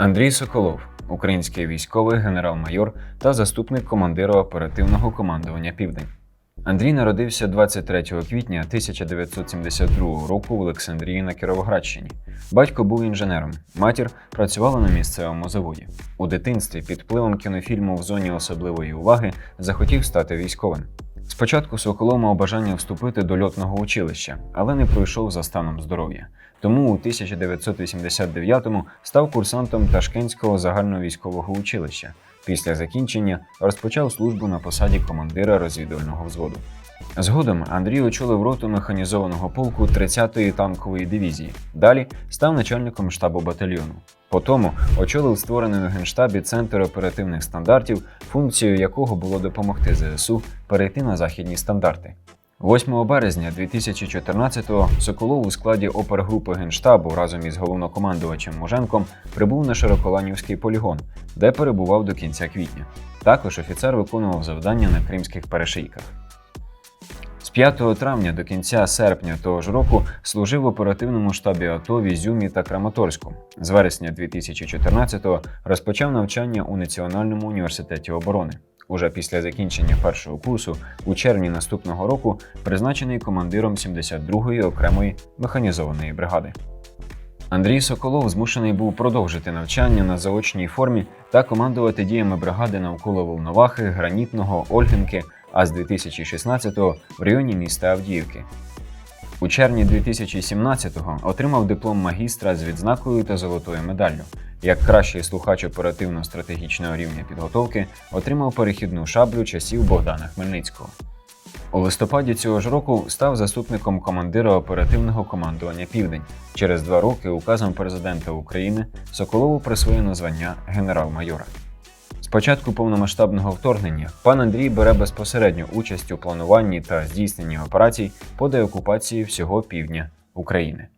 Андрій Соколов, український військовий генерал-майор та заступник командира оперативного командування Південь. Андрій народився 23 квітня 1972 року в Олександрії на Кіровоградщині. Батько був інженером, матір працювала на місцевому заводі. У дитинстві під впливом кінофільму в зоні особливої уваги захотів стати військовим. Спочатку Соколов мав бажання вступити до льотного училища, але не пройшов за станом здоров'я. Тому у 1989-му став курсантом Ташкентського загальновійськового училища. Після закінчення розпочав службу на посаді командира розвідувального взводу. Згодом Андрій очолив роту механізованого полку 30-ї танкової дивізії. Далі став начальником штабу батальйону. Потому очолив створений у генштабі центр оперативних стандартів, функцією якого було допомогти ЗСУ перейти на західні стандарти. 8 березня 2014-го Соколов у складі опергрупи Генштабу разом із головнокомандувачем Муженком прибув на Широколанівський полігон, де перебував до кінця квітня. Також офіцер виконував завдання на кримських перешийках. З 5 травня до кінця серпня того ж року служив в оперативному штабі АТО в Ізюмі та Краматорську. З вересня 2014-го розпочав навчання у Національному університеті оборони. Уже після закінчення першого курсу у червні наступного року призначений командиром 72-ї окремої механізованої бригади. Андрій Соколов змушений був продовжити навчання на заочній формі та командувати діями бригади навколо Волновахи, Гранітного, Ольгинки, а з 2016-го в районі міста Авдіївки. У червні 2017-го отримав диплом магістра з відзнакою та золотою медаллю. Як кращий слухач оперативно-стратегічного рівня підготовки отримав перехідну шаблю часів Богдана Хмельницького. У листопаді цього ж року став заступником командира оперативного командування Південь. Через два роки указом президента України Соколову присвоєно звання генерал-майора. З початку повномасштабного вторгнення пан Андрій бере безпосередню участь у плануванні та здійсненні операцій по деокупації всього півдня України.